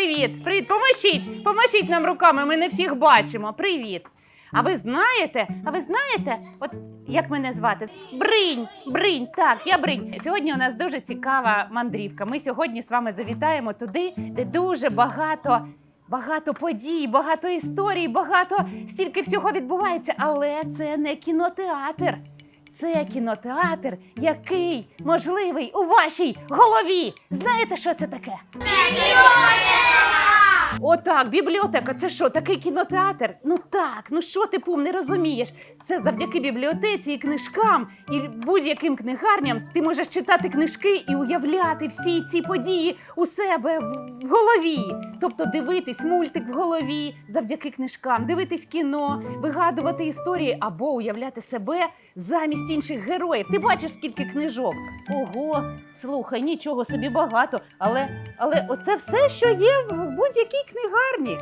привіт, привіт, поможіть, поможіть нам руками, ми не всіх бачимо. Привіт. А ви знаєте, а ви знаєте, от як мене звати? Бринь, бринь, так, я бринь. Сьогодні у нас дуже цікава мандрівка. Ми сьогодні з вами завітаємо туди, де дуже багато. Багато подій, багато історій, багато стільки всього відбувається, але це не кінотеатр. Це кінотеатр, який можливий у вашій голові. Знаєте, що це таке? Отак, бібліотека. Це що, такий кінотеатр? Ну так, ну що ти пум не розумієш? Це завдяки бібліотеці і книжкам, і будь-яким книгарням ти можеш читати книжки і уявляти всі ці події у себе в голові. Тобто дивитись мультик в голові завдяки книжкам, дивитись кіно, вигадувати історії або уявляти себе замість інших героїв. Ти бачиш, скільки книжок? Ого, слухай, нічого собі багато, але, але оце все, що є в будь-якій книгарні.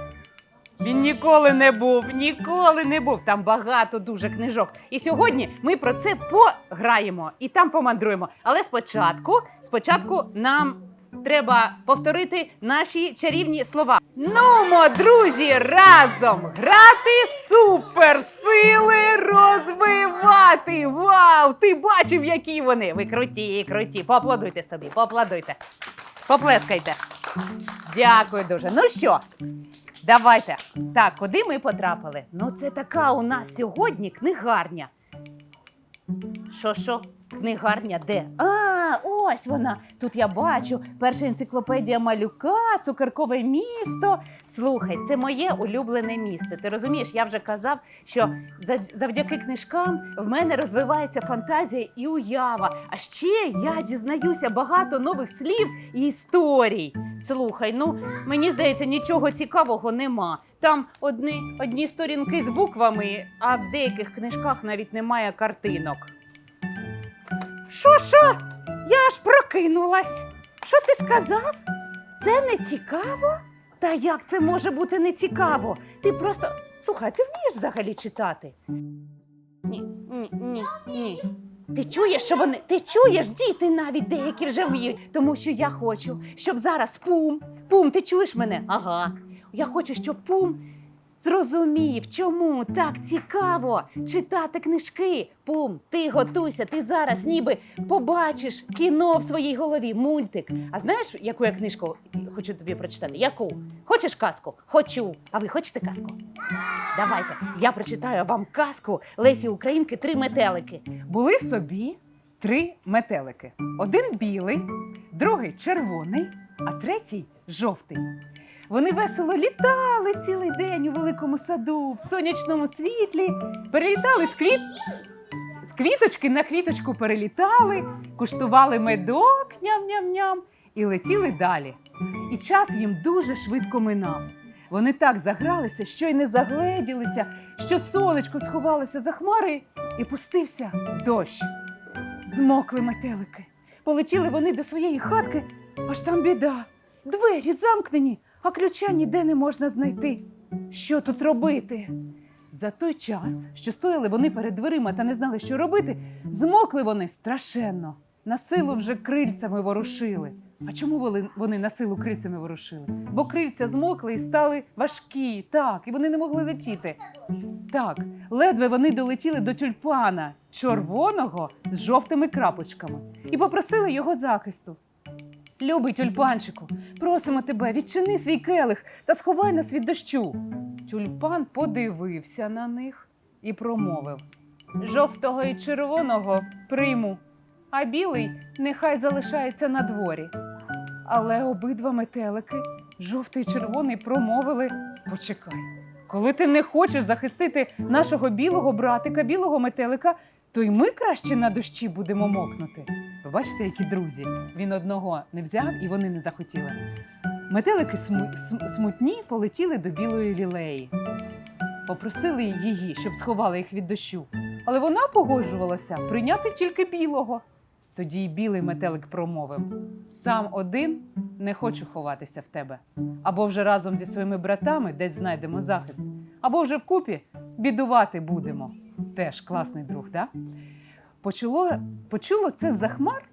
Він ніколи не був, ніколи не був. Там багато дуже книжок. І сьогодні ми про це пограємо і там помандруємо. Але спочатку, спочатку нам треба повторити наші чарівні слова. Нумо, друзі, разом грати суперсили розвивати. Вау! Ти бачив, які вони? Ви круті, круті. Поаплодуйте собі, поаплодуйте. Поплескайте. Дякую дуже. Ну що, давайте. Так, куди ми потрапили? Ну, це така у нас сьогодні книгарня. Що, що? Книгарня де? А, ось вона. Тут я бачу перша енциклопедія малюка, цукеркове місто. Слухай, це моє улюблене місто. Ти розумієш, я вже казав, що за- завдяки книжкам в мене розвивається фантазія і уява. А ще я дізнаюся багато нових слів і історій. Слухай, ну мені здається, нічого цікавого нема. Там одні, одні сторінки з буквами, а в деяких книжках навіть немає картинок. Що, що? Я аж прокинулась. Що ти сказав? Це не цікаво? Та як це може бути не цікаво? Ти просто. Слухай, ти вмієш взагалі читати? Ні, ні, ні, ні. Ти чуєш, що вони. Ти чуєш, діти навіть деякі вже вміють. Тому що я хочу, щоб зараз пум. Пум, ти чуєш мене? Ага. Я хочу, щоб пум зрозумів, чому так цікаво читати книжки. Пум, ти готуйся, ти зараз ніби побачиш кіно в своїй голові, мультик. А знаєш, яку я книжку хочу тобі прочитати? Яку? Хочеш казку? Хочу. А ви хочете казку? Давайте. Я прочитаю вам казку Лесі Українки Три метелики. Були собі три метелики: один білий, другий червоний, а третій жовтий. Вони весело літали цілий день у великому саду, в сонячному світлі, перелітали з квіт. З квіточки на квіточку перелітали, куштували медок ням-ням-ням і летіли далі. І час їм дуже швидко минав. Вони так загралися, що й не загледілися, що сонечко сховалося за хмари і пустився дощ. Змокли метелики. Полетіли вони до своєї хатки, аж там біда. Двері замкнені, а ключа ніде не можна знайти. Що тут робити? За той час, що стояли вони перед дверима та не знали, що робити, змокли вони страшенно. На силу вже крильцями ворушили. А чому вони, на силу крильцями ворушили? Бо крильця змокли і стали важкі, так, і вони не могли летіти. Так, ледве вони долетіли до тюльпана червоного з жовтими крапочками і попросили його захисту. Любий тюльпанчику, просимо тебе, відчини свій келих та сховай нас від дощу. Тюльпан подивився на них і промовив: Жовтого і червоного прийму, а білий нехай залишається на дворі. Але обидва метелики, жовтий і червоний, промовили: Почекай, коли ти не хочеш захистити нашого білого братика, білого метелика, то й ми краще на дощі будемо мокнути. Ви бачите, які друзі? Він одного не взяв і вони не захотіли. Метелики сму- см- смутні полетіли до білої лілеї. Попросили її, щоб сховали їх від дощу. Але вона погоджувалася прийняти тільки білого. Тоді й білий метелик промовив: сам один не хочу ховатися в тебе. Або вже разом зі своїми братами десь знайдемо захист, або вже вкупі бідувати будемо. Теж класний друг, да? Почуло, почуло це за хмар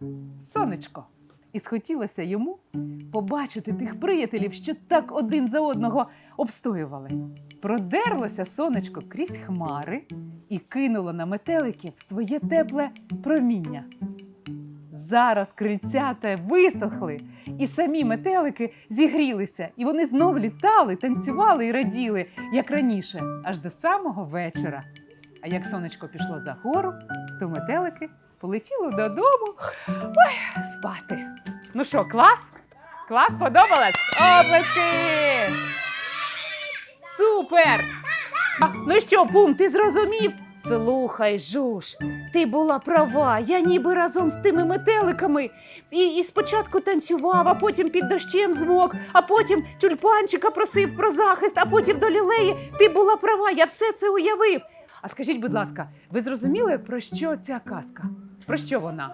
сонечко І схотілося йому побачити тих приятелів, що так один за одного обстоювали. Продерлося сонечко крізь хмари і кинуло на метеликів своє тепле проміння. Зараз крильцята висохли, і самі метелики зігрілися, і вони знов літали, танцювали і раділи, як раніше, аж до самого вечора. А як сонечко пішло за гору, то метелики полетіли додому ой, спати. Ну що, клас? Клас подобалось? Оплески! Супер! Ну що, пум, ти зрозумів? Слухай, Жуж, ти була права. Я ніби разом з тими метеликами. І, і спочатку танцював, а потім під дощем змок, а потім тюльпанчика просив про захист, а потім до лілеї. Ти була права, я все це уявив. А скажіть, будь ласка, ви зрозуміли, про що ця казка? Про що вона?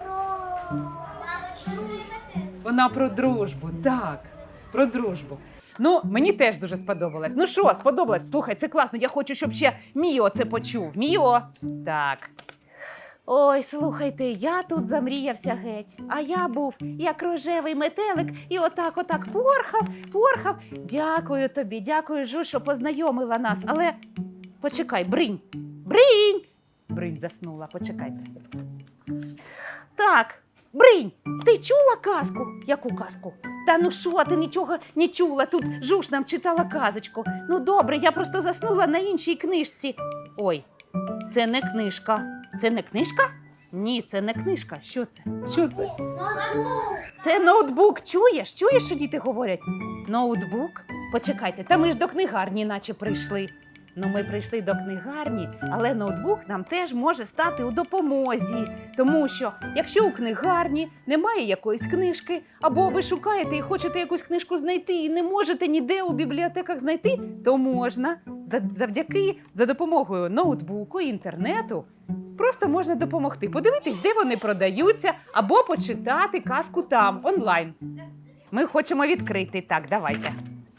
Вона про дружбу, так, про дружбу. Ну, мені теж дуже сподобалось. Ну що, сподобалось? Слухай, це класно. Я хочу, щоб ще Міо це почув. Міо. Так. Ой, слухайте, я тут замріявся геть. А я був як рожевий метелик і отак, отак порхав, порхав. Дякую тобі, дякую, Жу, що познайомила нас. Але почекай, бринь, бринь. Бринь заснула, почекайте. Так, бринь, ти чула казку? Яку казку? Та ну що, ти нічого не чула. Тут Жуж нам читала казочку. Ну добре, я просто заснула на іншій книжці. Ой, це не книжка. Це не книжка? Ні, це не книжка. Що це? Що це? Це ноутбук. Чуєш? Чуєш, що діти говорять? Ноутбук? Почекайте, та ми ж до книгарні, наче прийшли. Ну, ми прийшли до книгарні, але ноутбук нам теж може стати у допомозі. Тому що, якщо у книгарні немає якоїсь книжки, або ви шукаєте і хочете якусь книжку знайти, і не можете ніде у бібліотеках знайти, то можна за- завдяки за допомогою ноутбуку і інтернету. Просто можна допомогти, подивитись, де вони продаються, або почитати казку там онлайн. Ми хочемо відкрити. Так, давайте.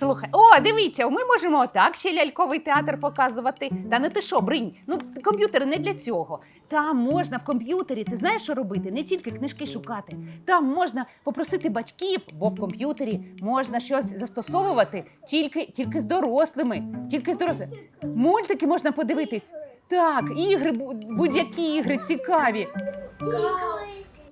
Слухай, о, дивіться, ми можемо отак ще ляльковий театр показувати. Та не ти що, бринь? Ну, комп'ютер не для цього. Там можна в комп'ютері, ти знаєш, що робити? Не тільки книжки шукати. Там можна попросити батьків, бо в комп'ютері можна щось застосовувати тільки, тільки з дорослими. Тільки з дорослими. Мультики можна подивитись. Так, ігри, будь-які ігри цікаві.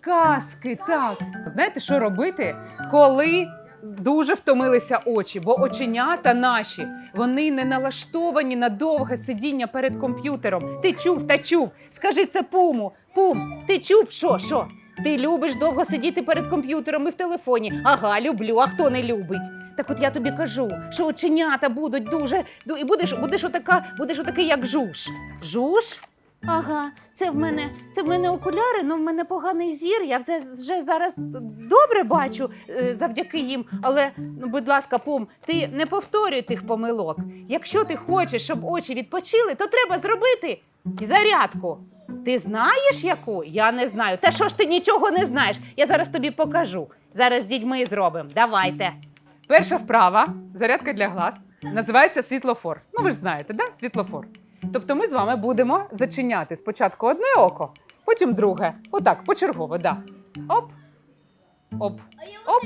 Казки, так. Знаєте, що робити, коли дуже втомилися очі? Бо оченята наші вони не налаштовані на довге сидіння перед комп'ютером. Ти чув та чув. Скажи це пуму. Пум, ти чув? Що? Що? Ти любиш довго сидіти перед комп'ютером і в телефоні. Ага, люблю, а хто не любить? Так от я тобі кажу, що оченята будуть дуже. ду- І будеш, будеш отака, будеш отакий, як жуж. Жуж? Ага, це в мене це в мене окуляри, ну в мене поганий зір. Я вже, вже зараз добре бачу е, завдяки їм. Але ну, будь ласка, пум, ти не повторюй тих помилок. Якщо ти хочеш, щоб очі відпочили, то треба зробити зарядку. Ти знаєш яку? Я не знаю. Та що ж ти нічого не знаєш? Я зараз тобі покажу. Зараз з дітьми зробимо. Давайте. Перша вправа, зарядка для глаз, називається світлофор. Ну, ви ж знаєте, да? Світлофор. Тобто ми з вами будемо зачиняти спочатку одне око, потім друге. Отак, почергово, да. Оп. Оп. Оп.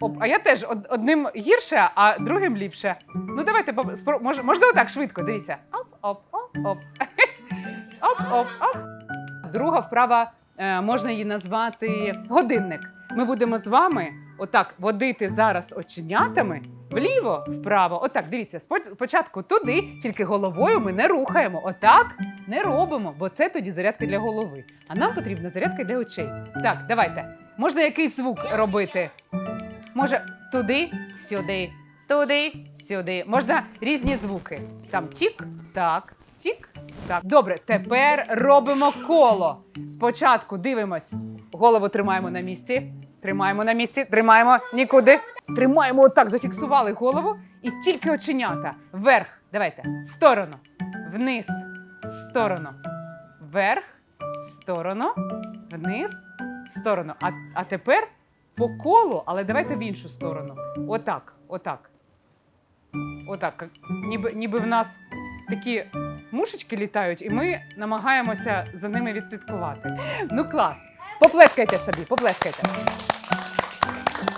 Оп. А я теж одним гірше, а другим ліпше. Ну, давайте спро- можна отак швидко. Дивіться. Оп, оп, оп, оп. Оп, оп, оп. Друга вправа е, можна її назвати годинник. Ми будемо з вами отак водити зараз оченятами вліво, вправо. Отак, дивіться, спочатку туди, тільки головою ми не рухаємо. Отак не робимо, бо це тоді зарядка для голови. А нам потрібна зарядка для очей. Так, давайте. Можна якийсь звук робити. Може, туди, сюди, туди, сюди. Можна різні звуки. Там тік, так, тік, так. Добре, тепер робимо коло. Спочатку дивимось. Голову тримаємо на місці. Тримаємо на місці, тримаємо нікуди. Тримаємо отак, зафіксували голову і тільки оченята. Вверх. Давайте. Сторону. Вниз. Сторону. Вверх. Сторону. Вниз. Сторону. А, а тепер по колу, але давайте в іншу сторону. Отак, отак. Отак. Ніби, ніби в нас такі мушечки літають, і ми намагаємося за ними відслідкувати. Ну клас. Поплескайте собі, поплескайте.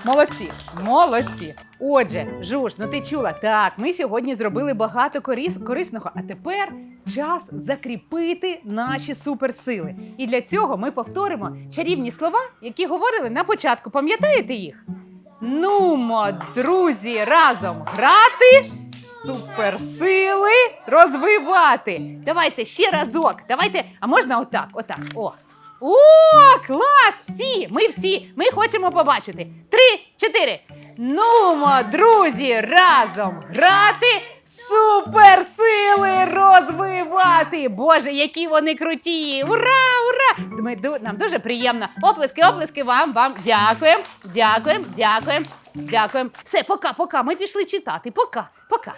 Молодці, молодці. Отже, Жуж, ну ти чула, так, ми сьогодні зробили багато корис, корисного, а тепер час закріпити наші суперсили. І для цього ми повторимо чарівні слова, які говорили на початку. Пам'ятаєте їх? Нумо, друзі, разом грати, суперсили розвивати. Давайте ще разок. Давайте, а можна отак, отак. О. О, клас! Всі! Ми всі! Ми хочемо побачити. Три, чотири. Нумо, друзі, разом грати, суперсили розвивати. Боже, які вони круті! Ура! Ура! Ми, нам дуже приємно. Оплески, оплески вам, вам. Дякуємо, дякуємо, дякуємо, дякуємо. Все, пока, пока. Ми пішли читати. Пока, пока.